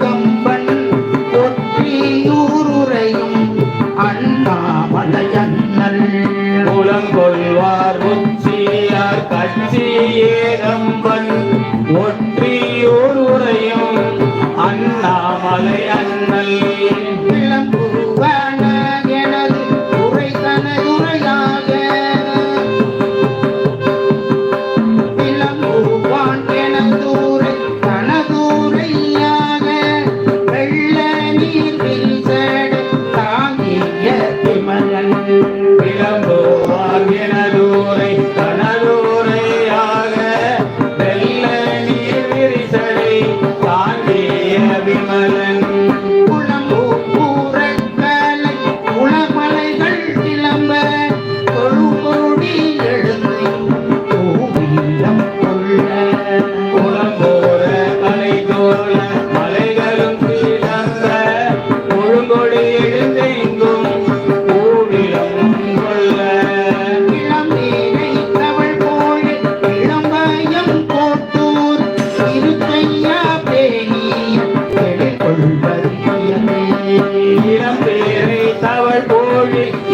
கம்பன் ஒற்றியூருரையும் அண்ணாமலையண்ணல் குளங்கொள்வார் உச்சியார் கட்சியே கம்பன் ஒற்றியூருரையும் அண்ணாமலை அண்ணல்.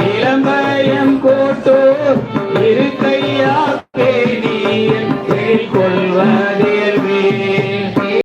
இளம்பயம் கோட்டோ இருக்கையா பேணியன் கேள்கொள்வதே